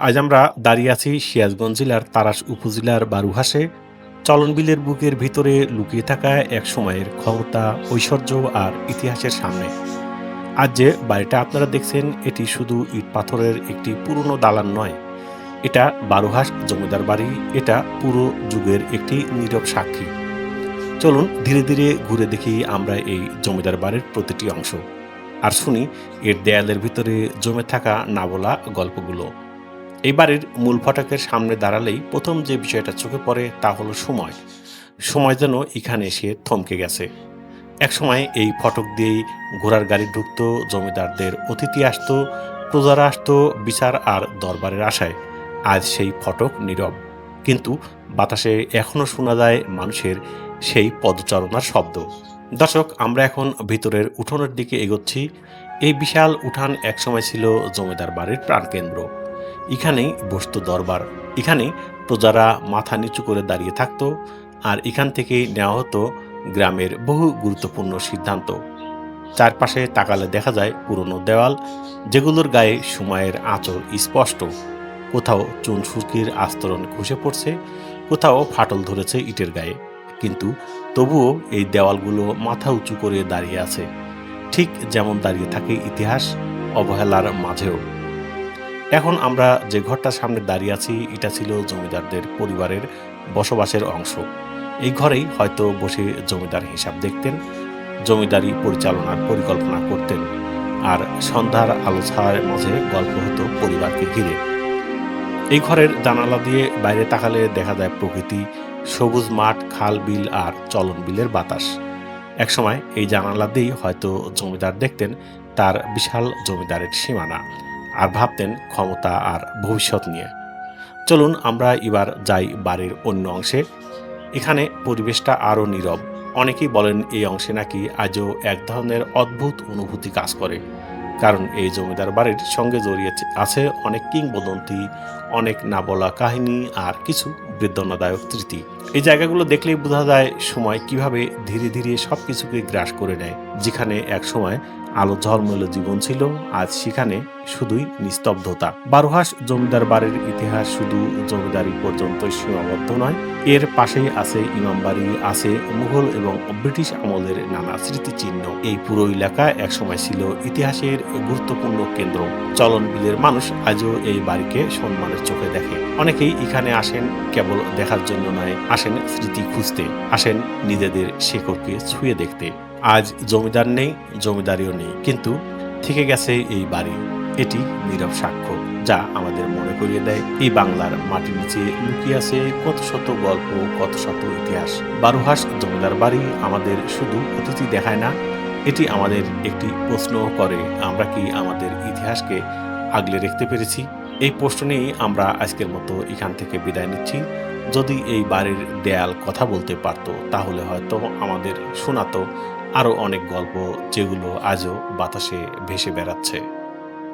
আজ আমরা দাঁড়িয়ে আছি সিরাজগঞ্জ জেলার তারাস উপজেলার বারুহাসে। চলনবিলের বুকের ভিতরে লুকিয়ে থাকা এক সময়ের ক্ষমতা, ঐশ্বর্য আর ইতিহাসের সামনে। আজ যে বাড়িটা আপনারা দেখছেন, এটি শুধু ইট পাথরের একটি পুরনো দালান নয়। এটা বারুহাস জমিদার বাড়ি, এটা পুরো যুগের একটি নীরব সাক্ষী। চলুন ধীরে ধীরে ঘুরে দেখি আমরা এই জমিদার বাড়ির প্রতিটি অংশ। আর শুনি, এর দেয়ালের ভিতরে জমে থাকা না বলা গল্পগুলো। এই বাড়ির মূল ফটকের সামনে দাঁড়ালেই প্রথম যে বিষয়টা চোখে পড়ে তা হলো সময়। সময় যেন এখানে এসে থমকে গেছে। একসময় এই ফটক দিয়েই ঘোড়ার গাড়ি ঢুকতো, জমিদারদের অতিথি আসতো, প্রজারা আসতো বিচার আর দরবারের আশায়। আজ সেই ফটক নীরব। কিন্তু বাতাসে এখনও শোনা যায় মানুষের সেই পদচারণার শব্দ। দর্শক, আমরা এখন ভিতরের উঠোনের দিকে এগোচ্ছি। এই বিশাল উঠান একসময় ছিল জমিদার বাড়ির প্রাণকেন্দ্র। এখানেই বসত দরবার। এখানে প্রজারা মাথা নিচু করে দাঁড়িয়ে থাকতো আর এখান থেকেই নেওয়া হতো গ্রামের বহু গুরুত্বপূর্ণ সিদ্ধান্ত। চারপাশে তাকালে দেখা যায় পুরনো দেওয়াল, যেগুলোর গায়ে সময়ের আঁচড় স্পষ্ট। কোথাও চুন সুরকির আস্তরণ খসে পড়ছে, কোথাও ফাটল ধরেছে ইটের গায়ে। কিন্তু তবুও এই দেওয়ালগুলো মাথা উঁচু করে দাঁড়িয়ে আছে। ঠিক যেমন দাঁড়িয়ে থাকে ইতিহাস, অবহেলার মাঝেও। এখন আমরা যে ঘরটার সামনে দাঁড়িয়ে আছি, এটা ছিল জমিদারদের পরিবারের বসবাসের অংশ। এই ঘরেই হয়তো বসে জমিদার হিসাব দেখতেন, জমিদারি পরিচালনার পরিকল্পনা করতেন, আর সন্ধ্যার আলোচনার মাঝে গল্প হতো পরিবারকে ঘিরে। এই ঘরের জানালা দিয়ে বাইরে তাকালে দেখা যায় প্রকৃতি, সবুজ মাঠ, খাল বিল আর চলন বিলের বাতাস। একসময় এই জানালা দিয়েই হয়তো জমিদার দেখতেন, তার বিশাল জমিদারের সীমানা। আর ভাবতেন ক্ষমতা আর ভবিষ্যৎ নিয়ে। চলুন আমরা এবার যাই বাড়ির অন্য অংশে। এখানে পরিবেশটা আরও নীরব। অনেকেই বলেন এই অংশে নাকি আজও এক ধরনের অদ্ভুত অনুভূতি কাজ করে। কারণ এই জমিদার বাড়ির সঙ্গে জড়িয়ে আছে অনেক কিংবদন্তি, অনেক না বলা কাহিনী আর কিছু বেদনাদায়ক স্মৃতি। এই জায়গাগুলো দেখলেই বোঝা যায় সময় কীভাবে ধীরে ধীরে সব কিছুকে গ্রাস করে নেয়। যেখানে এক সময় আলো ঝলমলে জীবন ছিল, আজ সেখানে শুধুই নিস্তব্ধতা। বারোহাস জমিদার বাড়ির ইতিহাস শুধু জমিদারি পর্যন্ত সীমাবদ্ধ নয়, এর পাশেই আছে ইমামবাড়ি আছে মুঘল এবং ব্রিটিশ আমলের নানা স্মৃতিচিহ্ন। এই পুরো এলাকা একসময় ছিল ইতিহাসের গুরুত্বপূর্ণ কেন্দ্র। চলন বিলের মানুষ আজও এই বাড়িকে সম্মানের চোখে দেখে। অনেকেই এখানে আসেন কেবল দেখার জন্য নয় আসেন স্মৃতি খুঁজতে, আসেন নিজেদের শেকড়কে ছুঁয়ে দেখতে। আজ জমিদার নেই, জমিদারিও নেই, কিন্তু থেকে গেছে এই বাড়ি। এটি নীরব সাক্ষ্য, যা আমাদের মনে করিয়ে দেয়। এই বাংলার মাটির নিচে লুকিয়ে আছে কত শত গল্প, কত শত ইতিহাস। বারোহাস জমিদার বাড়ি আমাদের শুধু অতিথি দেখায় না, এটি আমাদের একটি প্রশ্ন করে, আমরা কি আমাদের ইতিহাসকে আগলে রাখতে পেরেছি? এই প্রশ্ন নিয়েই আমরা আজকের মতো এখান থেকে বিদায় নিচ্ছি। যদি এই বাড়ির দেয়াল কথা বলতে পারত, তাহলে হয়তো আমাদের শোনাতো আরও অনেক গল্প যেগুলো আজও বাতাসে ভেসে বেড়াচ্ছে।